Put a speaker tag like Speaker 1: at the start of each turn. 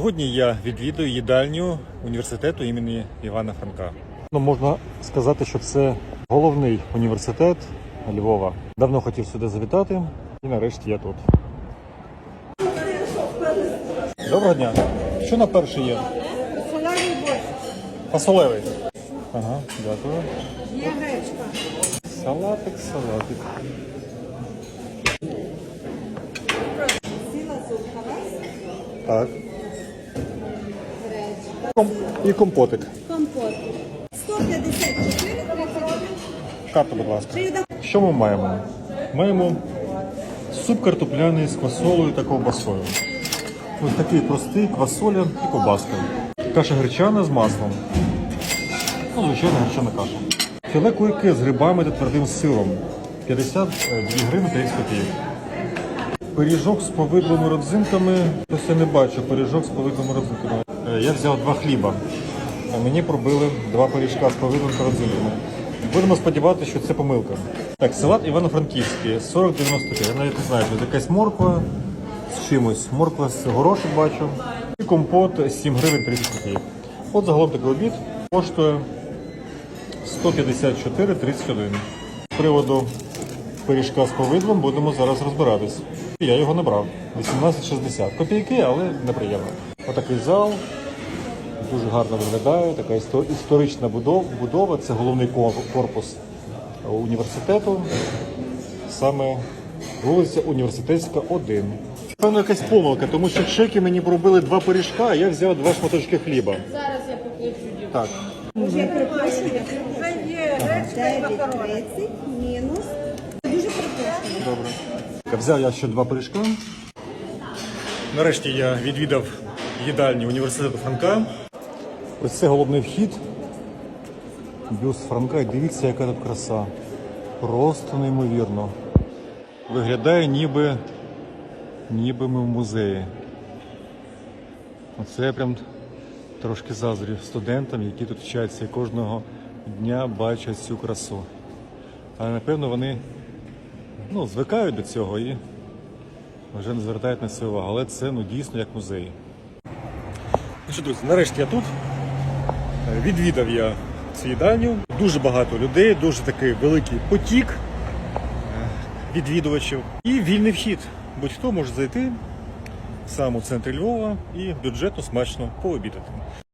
Speaker 1: Сьогодні я відвідую їдальню університету імені Івана Франка. Ну, можна сказати, що це головний університет Львова. Давно хотів сюди завітати, і нарешті я тут. Доброго дня. Що на перший є?
Speaker 2: Солярний борщ,
Speaker 1: Фасолевий. Ага, дякую.
Speaker 2: є гречка.
Speaker 1: Салатик, салатик. Так. І компотик.
Speaker 2: компот. 154
Speaker 1: Карту, будь ласка. Що ми маємо? Маємо суп картопляний з квасолею та ковбасою. Ось такий простий квасоля і ковбаска. Каша гречана з маслом. Ну, звичайно, гречана каша. Філе куйки з грибами та твердим сиром. 52 гривні 30 копійок. Пиріжок з повидлими родзинками. Ось я не бачу пиріжок з повидлими родзинками. Я взяв два хліба. Мені пробили два пиріжка з повидлими та родзинками. Будемо сподіватися, що це помилка. Так, салат Івано-Франківський 40,95. Я навіть не знаю, що якась морква з чимось. Морква з горошок бачу. І компот 7 гривень 30 копійок. От загалом такий обід коштує 154,31. З приводу пиріжка з повидлом будемо зараз розбиратись. Я його не брав. 18,60. Копійки, але неприємно. Отакий зал. Дуже гарно виглядає. Така історична будова. Це головний корпус університету. Саме вулиця Університетська, 1. Певно, якась помилка, тому що чеки мені пробили два пиріжка, а я взяв два шматочки хліба.
Speaker 3: Зараз я покличу дівчину.
Speaker 1: Так.
Speaker 3: Є і макарони.
Speaker 2: мінус. Дуже припрошую.
Speaker 1: Добре. Взяв я ще два пиріжка. Нарешті я відвідав їдальню університету Франка. Ось це головний вхід. Бюст Франка. І дивіться, яка тут краса. Просто неймовірно. Виглядає ніби, ніби ми в музеї. Оце я прям трошки заздрю студентам, які тут вчаться і кожного дня бачать цю красу. Але напевно вони ну, звикають до цього і вже не звертають на це увагу. Але це ну, дійсно як музей. Ну що, друзі, нарешті я тут. Відвідав я цю їдальню. Дуже багато людей, дуже такий великий потік е, відвідувачів. І вільний вхід. Будь-хто може зайти саме у центрі Львова і бюджетно смачно пообідати.